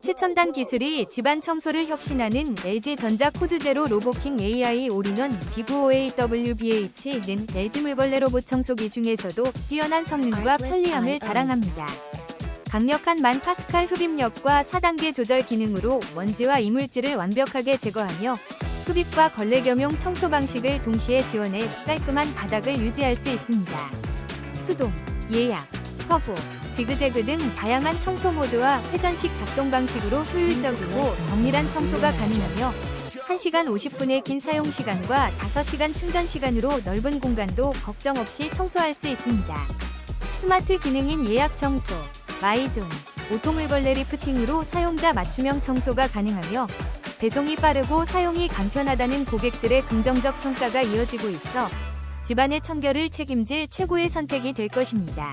최첨단 기술이 집안 청소를 혁신하는 LG전자 코드제로 로보킹 AI 올인원 B95AWBH는 LG 물걸레 로봇 청소기 중에서도 뛰어난 성능과 편리함을 자랑합니다. 강력한 만 파스칼 흡입력과 4단계 조절 기능으로 먼지와 이물질을 완벽하게 제거하며 흡입과 걸레 겸용 청소 방식을 동시에 지원해 깔끔한 바닥을 유지할 수 있습니다. 수동, 예약, 터보, 지그재그 등 다양한 청소 모드와 회전식 작동 방식으로 효율적이고 정밀한 청소가 가능하며 1시간 50분의 긴 사용 시간과 5시간 충전 시간으로 넓은 공간도 걱정 없이 청소할 수 있습니다. 스마트 기능인 예약 청소, 마이존, 오토물걸레 리프팅으로 사용자 맞춤형 청소가 가능하며 배송이 빠르고 사용이 간편하다는 고객들의 긍정적 평가가 이어지고 있어 집안의 청결을 책임질 최고의 선택이 될 것입니다.